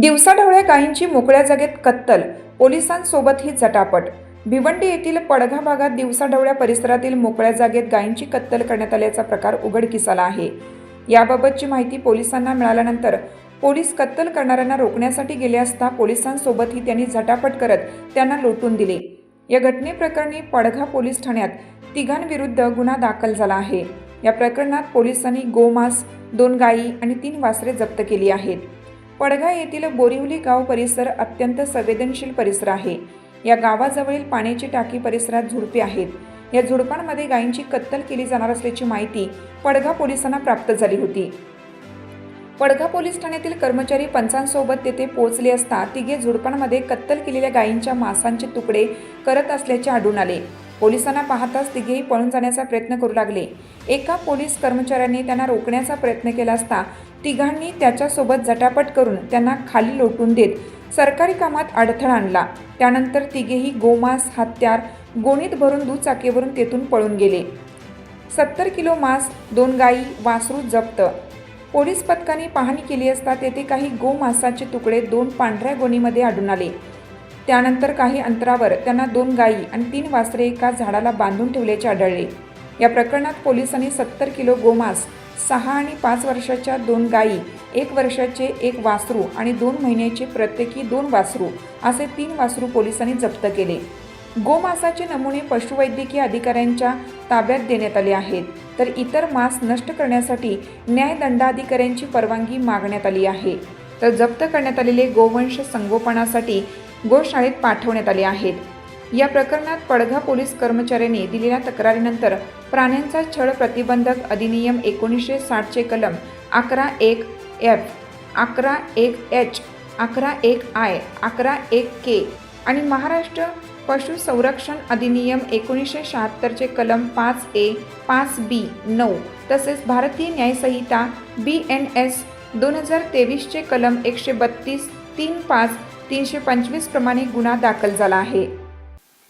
दिवसाढवळ्या गायींची मोकळ्या जागेत कत्तल पोलिसांसोबत ही झटापट. भिवंडी येथील पडघा भागात दिवसाढवळ्या परिसरातील मोकळ्या जागेत गायींची कत्तल करण्यात आल्याचा प्रकार उघडकीस आला आहे. याबाबतची माहिती पोलिसांना मिळाल्यानंतर पोलीस कत्तल करणाऱ्यांना रोखण्यासाठी गेले असता पोलिसांसोबतही त्यांनी झटापट करत त्यांना लोटून दिले. या घटनेप्रकरणी पडघा पोलीस ठाण्यात तिघांविरुद्ध गुन्हा दाखल झाला आहे. या प्रकरणात पोलिसांनी गोमांस दोन गायी आणि तीन वासरे जप्त केली आहेत. पडघा येथील बोरिवली गाव परिसर अत्यंत संवेदनशील परिसर आहे. या गावाजवळील पाण्याची टाकी परिसरात झुडपे आहेत. या झुडपांमध्ये गायींची कत्तल केली जाणार असल्याची माहिती पडघा पोलिसांना प्राप्त झाली होती. पडघा पोलीस ठाण्यातील कर्मचारी पंचांसोबत तेथे पोहोचले असता तिघे झुडपांमध्ये कत्तल केलेल्या गायींच्या मांसांचे तुकडे करत असल्याचे आढळून आले. पोलिसांना पाहताच तिघेही पळून जाण्याचा प्रयत्न करू लागले. एका पोलीस कर्मचाऱ्यांनी त्यांना रोखण्याचा प्रयत्न केला असता तिघांनी त्याच्यासोबत झटापट करून त्यांना खाली लोटून देत सरकारी कामात अडथळा आणला. त्यानंतर तिघेही गोमांस हत्यार गोणीत भरून दुचाकीवरून तेथून पळून गेले. सत्तर किलो मांस दोन गायी वासरू जप्त. पोलीस पथकाने पाहणी केली असता तेथे काही गोमांसाचे तुकडे दोन पांढऱ्या गोणीमध्ये आढळून आले. त्यानंतर काही अंतरावर त्यांना दोन गायी आणि तीन वासरे एका झाडाला बांधून ठेवल्याचे आढळले. या प्रकरणात पोलिसांनी सत्तर किलो गोमांस सहा आणि पाच वर्षाच्या दोन गायी एक वर्षाचे एक वासरू आणि दोन महिन्याचे प्रत्येकी दोन वासरू असे तीन वासरू पोलिसांनी जप्त केले. गोमासाचे नमुने पशुवैद्यकीय अधिकाऱ्यांच्या ताब्यात देण्यात आले आहेत. तर इतर मांस नष्ट करण्यासाठी न्यायदंडाधिकाऱ्यांची परवानगी मागण्यात आली आहे. तर जप्त करण्यात आलेले गोवंश संगोपनासाठी गोशाळेत पाठवण्यात आले आहेत. या प्रकरणात पडघा पोलीस कर्मचाऱ्यांनी दिलेल्या तक्रारीनंतर प्राण्यांचा छळ प्रतिबंधक अधिनियम एकोणीसशे साठचे कलम अकरा एक एफ अकरा एक एच अकरा एक आय अकरा एक के आणि महाराष्ट्र पशु संरक्षण अधिनियम एकोणीसशे शहात्तरचे कलम पाच ए पाच बी नऊ तसेच भारतीय न्यायसंहिता बी एन एस दोन हजार तेवीसचे कलम एकशे बत्तीस तीन पाच तीनशे पंचवीस प्रमाणे गुन्हा दाखल झाला आहे.